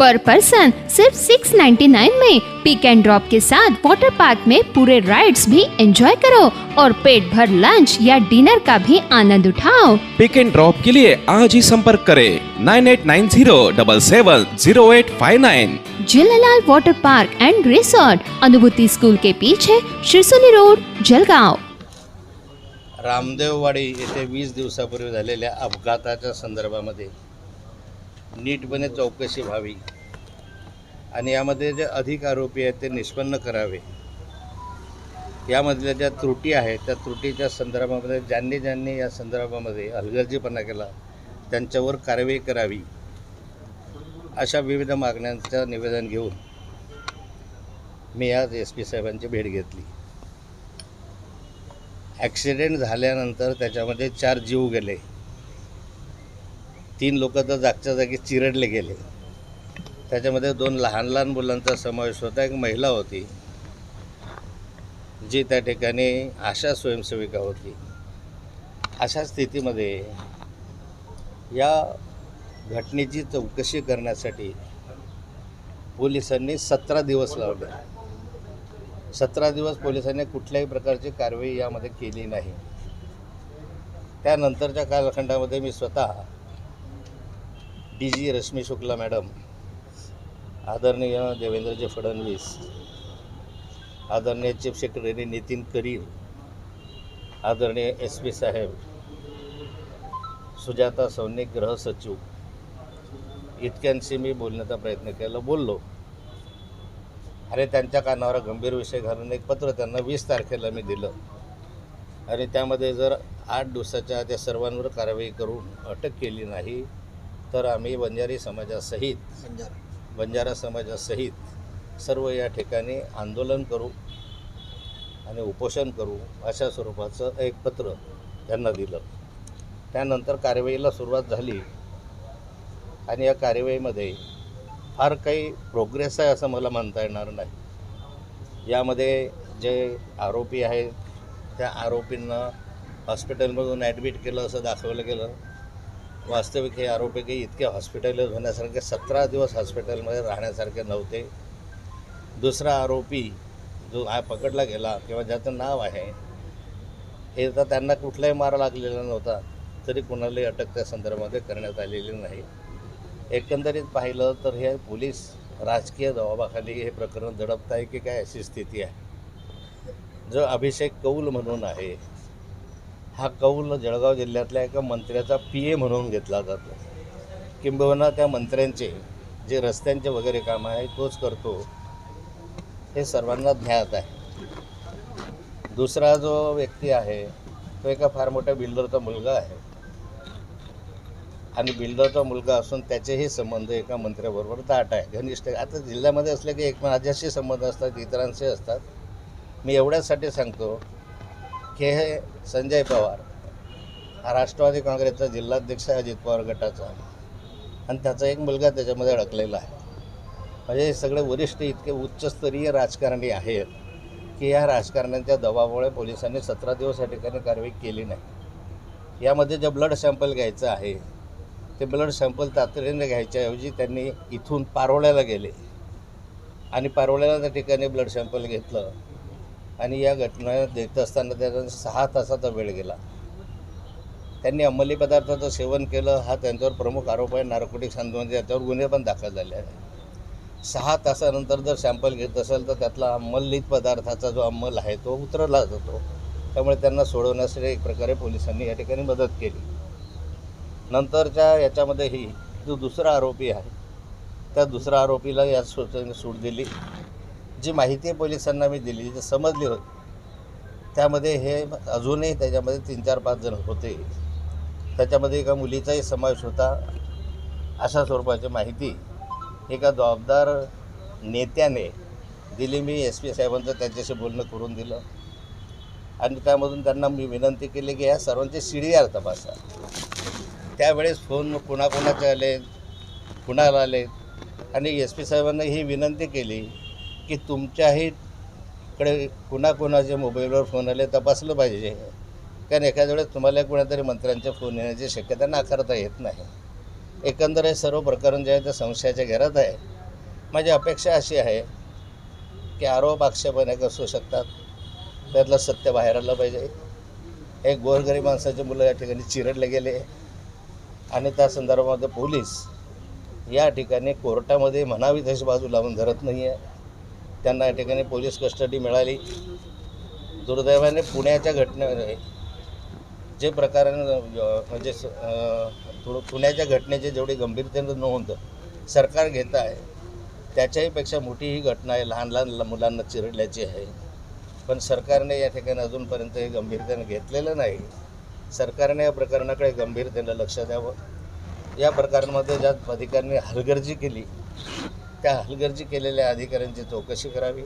पर person सिर्फ 699 में पिक and drop के साथ वाटर पार्क में पूरे राइड्स भी एंजॉय करो और पेट भर लंच या डिनर का भी आनंद उठाओ। पिक एंड ड्रॉप के लिए आज ही संपर्क करें nine eight nine zero double seven zero eight five nine Jhulelal water park and resort Anubhuti school के पीछे शिरसोली रोड जलगांव। रामदेववाडी येथे वीस दिवसापूर्वी झालेल्या अपघाताच्या संदर्भामध्ये नीटपणे चौकशी व्हावी. आणि यामध्ये जे अधिक आरोपी आहेत ते निष्पन्न करावे. यामधल्या ज्या त्रुटी आहेत त्या त्रुटीच्या संदर्भामध्ये ज्यांनी ज्यांनी या संदर्भामध्ये हलगर्जीपणा केला त्यांच्यावर कारवाई करावी अशा विविध मागण्यांचं निवेदन घेऊन मी आज एस पी साहेबांची भेट घेतली. ॲक्सिडेंट झाल्यानंतर त्याच्यामध्ये चार जीव गेले. तीन लोक तर जागच्या जागी चिरडले गेले. त्याच्यामध्ये दोन लहान लहान मुलांचा समावेश होता. एक महिला होती जी त्या ठिकाणी आशा स्वयंसेविका होती. अशा स्थितीमध्ये या घटनेची चौकशी करण्यासाठी पोलिसांनी सतरा दिवस लावले. सतरा दिवस पोलिसांनी कुठल्याही प्रकारची कारवाई यामध्ये केली नाही. त्यानंतरच्या कालखंडामध्ये मी स्वतः D G Rashmi Shukla madam आदरणीय देवेंद्रजी फडणवीस आदरणीय चीफ सेक्रेटरी नितीन करीर आदरणीय एस पी साहेब सुजाता सौनिक गृह सचिव इतक्यांशी मी बोलण्याचा प्रयत्न केला बोललो. अरे त्यांच्या कानावर गंभीर विषय घालून एक पत्र त्यांना वीस तारखेला मी दिलं. आणि त्यामध्ये जर आठ दिवसाच्या त्या सर्वांवर कारवाई करून अटक केली नाही तर आम्ही बंजारी समाजासहित बंजारा समाजासहित सर्व या ठिकाणी आंदोलन करू आणि उपोषण करू अशा स्वरूपाचं एक पत्र त्यांना दिलं. त्यानंतर कारवाईला सुरुवात झाली आणि या कारवाईमध्ये फार काही प्रोग्रेस आहे असं मला म्हणता येणार नाही. यामध्ये जे आरोपी आहेत त्या आरोपींना हॉस्पिटलमधून ॲडमिट केलं असं दाखवलं गेलं. वास्तविक हे आरोपी काही इतके हॉस्पिटलाइज होण्यासारखे सतरा दिवस हॉस्पिटलमध्ये राहण्यासारखे नव्हते. दुसरा आरोपी जो हा पकडला गेला किंवा ज्याचं नाव आहे हे तर त्यांना कुठलाही मार लागलेला नव्हता तरी कुणालाही अटक त्या संदर्भामध्ये करण्यात आलेली नाही. एकंदरीत पाहिलं तर हे पोलीस राजकीय दबावाखाली हे प्रकरण दडपत आहे की काय अशी स्थिती आहे. जो अभिषेक कौल म्हणून आहे हा कौल जळगाव जिल्ह्यातल्या एका मंत्र्याचा पी ए म्हणून घेतला जातो. किंबहुना त्या मंत्र्यांचे जे रस्त्यांचे वगैरे काम आहे तोच करतो. हे सर्वांना ज्ञात आहे. दुसरा जो व्यक्ती आहे तो एका फार मोठ्या बिल्डरचा मुलगा आहे. आणि बिल्डरचा मुलगा असून त्याचेही संबंध एका मंत्र्याबरोबर दाट आहे. घनिष्ठ आहे. आता जिल्ह्यामध्ये असले की एक माझ्याशी संबंध असतात इतरांशी असतात. मी एवढ्याचसाठी सांगतो की हे संजय पवार हा राष्ट्रवादी काँग्रेसचा जिल्हाध्यक्ष आहे अजित पवार गटाचा. आणि त्याचा एक मुलगा त्याच्यामध्ये अडकलेला आहे. म्हणजे हे सगळे वरिष्ठ इतके उच्चस्तरीय राजकारणी आहेत की या राजकारण्यांच्या दबावामुळे पोलिसांनी सतरा दिवस या ठिकाणी कारवाई केली नाही. यामध्ये जे ब्लड सॅम्पल घ्यायचं आहे ते ब्लड सॅम्पल तातडीने घ्यायच्याऐवजी त्यांनी इथून पारोळ्याला गेले. आणि पारोळ्याला त्या ठिकाणी ब्लड सॅम्पल घेतलं. आणि या घटना देत असताना त्याचा सहा तासाचा वेळ गेला. त्यांनी अंमली पदार्थाचं सेवन केलं हा त्यांच्यावर प्रमुख आरोप आहे. नार्कोटिक संदर्भात याच्यावर गुन्हे पण दाखल झाले आहे सहा तासानंतर जर सॅम्पल घेत असेल तर त्यातला अंमलित पदार्थाचा जो अंमल आहे तो उतरला जातो. त्यामुळे त्यांना सोडवण्यासाठी एक प्रकारे पोलिसांनी या ठिकाणी मदत केली. नंतरच्या याच्यामध्येही जो दुसरा आरोपी आहे त्या दुसऱ्या आरोपीला या सूचने सूट दिली. जी माहिती पोलिसांना मी दिली जी समजली होती. त्यामध्ये हे अजूनही त्याच्यामध्ये तीन चार पाच जण होते. त्याच्यामध्ये एका मुलीचाही समावेश होता. अशा स्वरूपाची माहिती एका जबाबदार नेत्याने दिली. मी एस पी साहेबांचं त्यांच्याशी बोलणं करून दिलं. आणि त्यामधून त्यांना मी विनंती केली की या सर्वांचे सी डी आर तपासा. त्यावेळेस फोन कुणाकुणाचे आले कुणाला आले? आणि एस पी साहेबांना ही विनंती केली की तुमच्याही कडे कुणाकुणाचे मोबाईलवर फोन आले तपासलं पाहिजे. कारण एखाद्या वेळेस तुम्हाला कोणातरी मंत्र्यांचे फोन येण्याची शक्यता नाकारता येत नाही. एकंदर हे सर्व प्रकरण जे आहे ते संशयाच्या घरात आहे. माझी अपेक्षा अशी आहे की आरोप आक्षेप अनेक असू शकतात. त्यातलं सत्य बाहेर आलं पाहिजे. हे गोरगरीब माणसाचे मुलं या ठिकाणी चिरडले गेले. आणि त्या संदर्भामध्ये पोलीस या ठिकाणी कोर्टामध्ये म्हणावी तशी बाजू लावून धरत नाही आहे त्यांना या ठिकाणी पोलीस कस्टडी मिळाली. दुर्दैवाने पुण्याच्या घटने जे प्रकारे म्हणजे स- थोडं पुण्याच्या घटनेची जेवढी गंभीरतेनं नोंद सरकार घेत आहे त्याच्याहीपेक्षा मोठी ही घटना आहे लहान लहान मुलांना चिरडल्याची आहे. पण सरकारने या ठिकाणी अजूनपर्यंत हे गंभीरतेनं घेतलेलं नाही. सरकारने या प्रकरणाकडे गंभीरतेनं लक्ष द्यावं. या प्रकरणामध्ये ज्या अधिकाऱ्यांनी हलगर्जी केली त्या हलगर्जी केलेल्या अधिकाऱ्यांची चौकशी करावी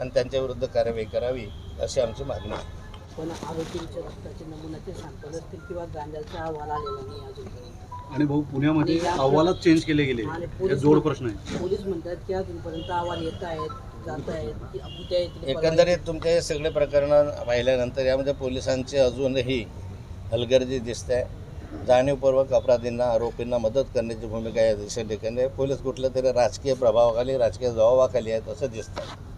आणि त्यांच्याविरुद्ध कारवाई करावी अशी आमची मागणी आहे. पण आरोपींच्या रक्ताचे नमुने ते सॅम्पल असतील किंवा गांजाचा अहवाल आलेला नाही अजूनपर्यंत आणि भाऊ पुण्यामध्ये अहवालच चेंज केले गेले. हे जोड प्रश्न आहे. पोलीस म्हणतात की अजूनपर्यंत अहवाल येत आहेत जात आहेत की उद्या येतील एकंदरीत तुमचे हे सगळे प्रकरण पाहिल्यानंतर यामध्ये पोलिसांची अजूनही हलगर्जी दिसते. आहे जाणीवपूर्वक अपराधींना आरोपींना मदत करण्याची भूमिका या दिशेने ठिकाणी पोलीस कुठल्या तरी राजकीय प्रभावाखाली राजकीय जबाबाखाली आहेत असं दिसतं